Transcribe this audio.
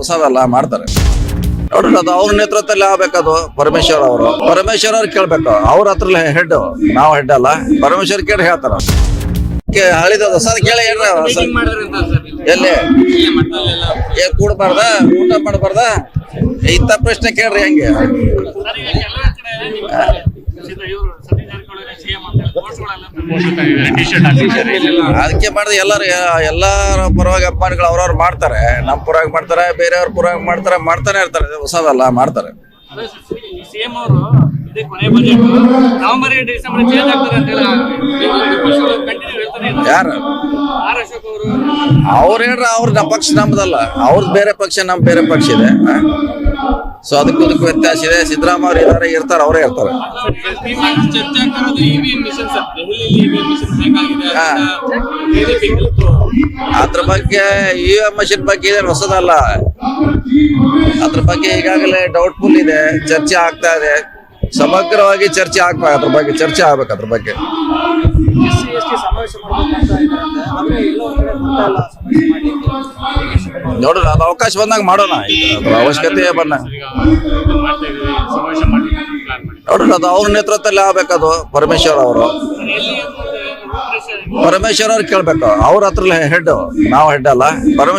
ಹೊಸದಲ್ಲ ಮಾಡ್ತಾರೆ. ನೋಡ್ರಿ ಅದು ಅವ್ರ ನೇತೃತ್ವದಲ್ಲಿ ಆಗ್ಬೇಕದು ಪರಮೇಶ್ವರ್ ಅವರು. ಪರಮೇಶ್ವರ್ ಅವ್ರು ಕೇಳ್ಬೇಕು ಅವ್ರ ಹತ್ರ ಹೆಡ್ ನಾವು ಹೆಡ್ ಅಲ್ಲ. ಪರಮೇಶ್ವರ್ ಕೇಳಿ ಹೇಳ್ತಾರ. ಹಳಿದ ಹೊಸದ್ ಕೇಳಿ. ಎಲ್ಲಿ? ಏ ಕೂಡ್ಬಾರ್ದ? ಊಟ ಮಾಡಬಾರ್ದ? ಇಂಥ ಪ್ರಶ್ನೆ ಕೇಳ್ರಿ ಹೆಂಗೆ. ಅದಕ್ಕೆ ಮಾಡಿದ್ರೆ ಎಲ್ಲಾರು ಎಲ್ಲಾರ ಪರವಾಗಿ ಅಭಿಮಾನಿಗಳು ಅವ್ರವ್ರು ಮಾಡ್ತಾರೆ. ನಮ್ಮ ಪರವಾಗಿ ಮಾಡ್ತಾರೆ ಬೇರೆಯವ್ರ ಪರವಾಗಿ ಮಾಡ್ತಾರೆ ಮಾಡ್ತಾನೆ ಇರ್ತಾರೆ. ಹೊಸದಲ್ಲ ಮಾಡ್ತಾರೆ. ಅದೇ ಸರ್, ಈ CM ಅವರು ಇದೇ ಕೊನೆ ಬಜೆಟ್. ನವೆಂಬರ್ ಡಿಸೆಂಬರ್ ಚೇಂಜ್ ಆಗ್ತಾರೆ ಅಂತ ಹೇಳಿ ಕಂಟಿನ್ಯೂ ಹೇಳ್ತಾನೆ ಇದ್ದಾರೆ. ಯಾರು? ಆರ್ ಅಶೋಕ್ ಅವರು. ಅವ್ರು ಹೇಳ್ರ ಅವ್ರ ನಮ್ಮ ಪಕ್ಷ ನಮ್ದಲ್ಲ. ಅವ್ರದ್ದು ಬೇರೆ ಪಕ್ಷ ನಮ್ ಬೇರೆ ಪಕ್ಷ ಇದೆ. ಸೊ ಅದಕ್ಕೂ ಅದಕ್ಕೂ ವ್ಯತ್ಯಾಸ ಇದೆ. ಸಿದ್ದರಾಮಯ್ಯ ಅವ್ರು ಇದಾರೆ ಇರ್ತಾರೆ ಅವರೇ ಇರ್ತಾರೆ. ಚರ್ಚೆ ಆಗ್ತಿರೋದು ಇವಿಎಂ ಮಿಷನ್ ಸರ್ ದೆಹಲಿಯಲ್ಲಿ ಇವಿಎಂ ಮಿಷನ್ ಬೇಕಾಗಿದೆ ಹಾ. ಬಿಜೆಪಿ ಅದ್ರ ಬಗ್ಗೆ ಇ ಎಂ ಮಷಿನ್ ಬಗ್ಗೆ ಇದೆ ಹೊಸದಲ್ಲ. ಅದ್ರ ಬಗ್ಗೆ ಈಗಾಗಲೇ ಡೌಟ್ಫುಲ್ ಇದೆ ಚರ್ಚೆ ಆಗ್ತಾ ಇದೆ. ಸಮಗ್ರವಾಗಿ ಚರ್ಚೆ ಆಗ್ಬೇಕು ಅದ್ರ ಬಗ್ಗೆ ಚರ್ಚೆ ಆಗ್ಬೇಕು ಅದ್ರ ಬಗ್ಗೆ. ನೋಡೋಣ ಅದು ಅವಕಾಶ ಬಂದಾಗ ಮಾಡೋಣ. ಅವಶ್ಯಕತೆ ಬಂದ ಮಾಡ್ತಾ ಇದ್ದೀವಿ ಸಮಾವೇಶ ಮಾಡಿ ಪ್ಲಾನ್ ಮಾಡಿ ನೋಡೋಣ ಅದು ಅವ್ರ ನೇತೃತ್ವದಲ್ಲಿ ಆಗ್ಬೇಕದು, ಪರಮೇಶ್ವರ್ ಅವರು. ಪರಮೇಶ್ವರ್ ಅವ್ರು ಕೇಳ್ಬೇಕು. ಅವ್ರ ಹತ್ರ ಹೆಡ್ ನಾವು ಹೆಡ್ ಅಲ್ಲ. ಪರಮೇಶ್ವರ್